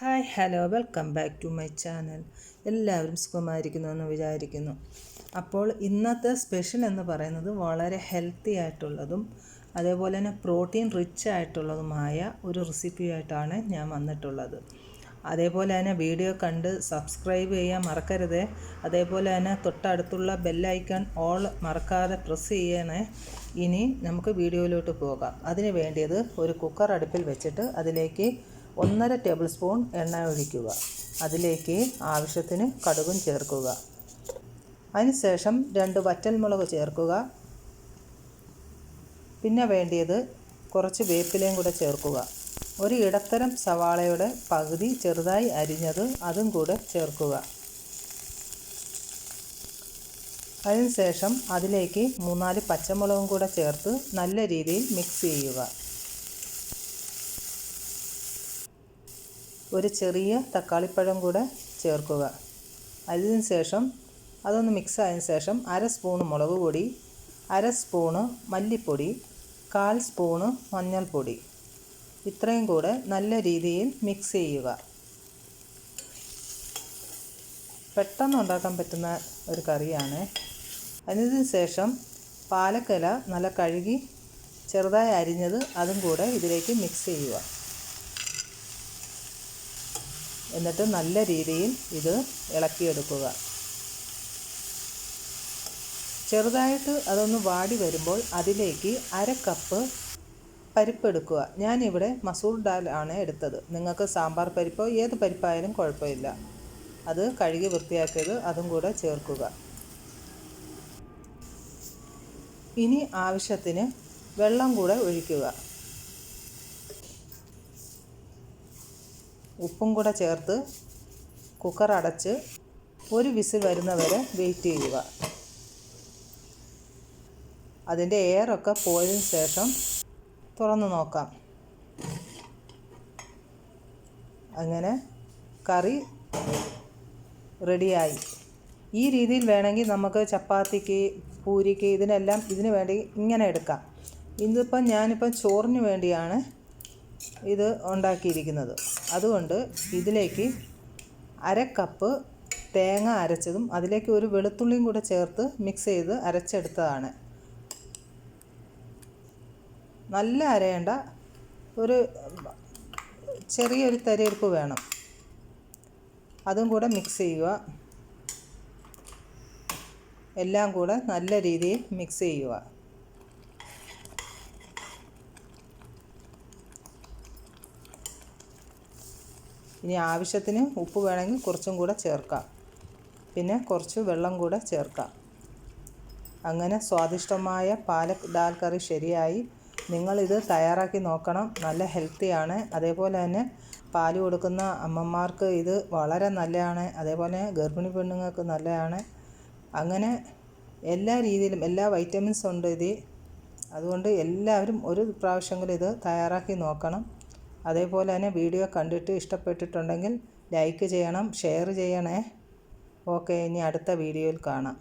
Hi hello welcome back to my channel. എല്ലാവരും സുഖമായിരിക്കുന്നു എന്ന് വിചാരിക്കുന്നു. അപ്പോൾ ഇന്നത്തെ സ്പെഷ്യൽ എന്ന് പറയുന്നത് വളരെ ഹെൽത്തി ആയിട്ടുള്ളതും അതേപോലെ തന്നെ പ്രോട്ടീൻ റിച്ച് ആയിട്ടുള്ളതുമായ ഒരു റെസിപ്പിയായിട്ടാണ് ഞാൻ വന്നിട്ടുള്ളത്. അതേപോലെ തന്നെ വീഡിയോ കണ്ട് സബ്സ്ക്രൈബ് ചെയ്യാൻ മറക്കരുത്. അതേപോലെ തന്നെ തൊട്ടടുത്തുള്ള ബെല്ലൈക്കൺ ഓൾ മറക്കാതെ പ്രസ് ചെയ്യണേ. ഇനി നമുക്ക് വീഡിയോയിലോട്ട് പോകാം. അതിന് വേണ്ടിയത് ഒരു കുക്കർ അടുപ്പിൽ വെച്ചിട്ട് അതിലേക്ക് ഒന്നര ടേബിൾ സ്പൂൺ എണ്ണ ഒഴിക്കുക. അതിലേക്ക് ആവശ്യത്തിന് കടുകും ചേർക്കുക. അതിനുശേഷം രണ്ട് വറ്റൽമുളക് ചേർക്കുക. പിന്നെ വേണ്ടിയത് കുറച്ച് വേപ്പിലയും കൂടെ ചേർക്കുക. ഒരു ഇടത്തരം സവാളയുടെ പകുതി ചെറുതായി അരിഞ്ഞത് അതും കൂടെ ചേർക്കുക. അതിനുശേഷം അതിലേക്ക് മൂന്നാൽ പച്ചമുളകും കൂടെ ചേർത്ത് നല്ല രീതിയിൽ മിക്സ് ചെയ്യുക. ഒരു ചെറിയ തക്കാളിപ്പഴം കൂടെ ചേർക്കുക. അതിന് ശേഷം അതൊന്ന് മിക്സ് ആയതിനു ശേഷം അര സ്പൂണ് മുളക് പൊടി അര സ്പൂണ് മല്ലിപ്പൊടി കാൽ സ്പൂണ് മഞ്ഞൾപ്പൊടി. ഇത്രയും കൂടെ നല്ല രീതിയിൽ മിക്സ് ചെയ്യുക. പെട്ടെന്ന് ഉണ്ടാക്കാൻ പറ്റുന്ന ഒരു കറിയാണ്. അതിന് ശേഷം പാലക്കല നല്ല കഴുകി ചെറുതായി അരിഞ്ഞത് അതും കൂടെ ഇതിലേക്ക് മിക്സ് ചെയ്യുക. എന്നിട്ട് നല്ല രീതിയിൽ ഇത് ഇളക്കിയെടുക്കുക. ചെറുതായിട്ട് അതൊന്ന് വാടി വരുമ്പോൾ അതിലേക്ക് അര കപ്പ് പരിപ്പെടുക്കുക ഞാനിവിടെ മസൂർ ഡാൽ ആണ് എടുത്തത്. നിങ്ങൾക്ക് സാമ്പാർ പരിപ്പോ ഏത് പരിപ്പായാലും കുഴപ്പമില്ല. അത് കഴുകി വൃത്തിയാക്കിയത് അതും കൂടെ ചേർക്കുക. ഇനി ആവശ്യത്തിന് വെള്ളം കൂടെ ഒഴിക്കുക. ഉപ്പും കൂടെ ചേർത്ത് കുക്കർ അടച്ച് ഒരു വിസിൽ വരുന്നവരെ വെയിറ്റ് ചെയ്യുക. അതിന്റെ എയറൊക്കെ പോയതിന് ശേഷം തുറന്ന് നോക്കാം. അങ്ങനെ കറി റെഡിയായി ഈ രീതിയിൽ വേണമെങ്കിൽ നമുക്ക് ചപ്പാത്തിക്ക് പൂരിക്ക് ഇതിനെല്ലാം ഇതിന് വേണ്ടി ഇങ്ങനെ എടുക്കാം. ഇതിപ്പം ഞാനിപ്പം ചോറിന് വേണ്ടിയാണ് ഇത് ഉണ്ടാക്കിയിരിക്കുന്നത്. അതുകൊണ്ട് ഇതിലേക്ക് അര കപ്പ് തേങ്ങ അരച്ചതും അതിലേക്ക് ഒരു വെളുത്തുള്ളിയും കൂടെ ചേർത്ത് മിക്സ് ചെയ്ത് അരച്ചെടുത്തതാണ്. നല്ല അരയേണ്ട ഒരു ചെറിയൊരു തരിയെടുപ്പ് വേണം. അതും കൂടെ മിക്സ് ചെയ്യുക. എല്ലാം കൂടെ നല്ല രീതിയിൽ മിക്സ് ചെയ്യുക. ഇനി ആവശ്യത്തിന് ഉപ്പ് വേണമെങ്കിൽ കുറച്ചും കൂടെ ചേർക്കാം. പിന്നെ കുറച്ച് വെള്ളം കൂടെ ചേർക്കാം. അങ്ങനെ സ്വാദിഷ്ടമായ പാലക് ദാൽ കറി ശരിയായി. നിങ്ങളിത് തയ്യാറാക്കി നോക്കണം. നല്ല ഹെൽത്തിയാണ് അതേപോലെ തന്നെ പാൽ കൊടുക്കുന്ന അമ്മമാർക്ക് ഇത് വളരെ നല്ലതാണ്. അതേപോലെ ഗർഭിണി പെണ്ണുങ്ങൾക്ക് നല്ലതാണ്. അങ്ങനെ എല്ലാ രീതിയിലും എല്ലാ വൈറ്റമിൻസും ഉണ്ട് ഇത് അതുകൊണ്ട് എല്ലാവരും ഒരു പ്രാവശ്യമെങ്കിലും ഇത് തയ്യാറാക്കി നോക്കണം. അതേപോലെ തന്നെ വീഡിയോ കണ്ടിട്ട് ഇഷ്ടപ്പെട്ടിട്ടുണ്ടെങ്കിൽ ലൈക്ക് ചെയ്യണം ഷെയർ ചെയ്യണേ. ഓക്കെ ഇനി അടുത്ത വീഡിയോയിൽ കാണാം.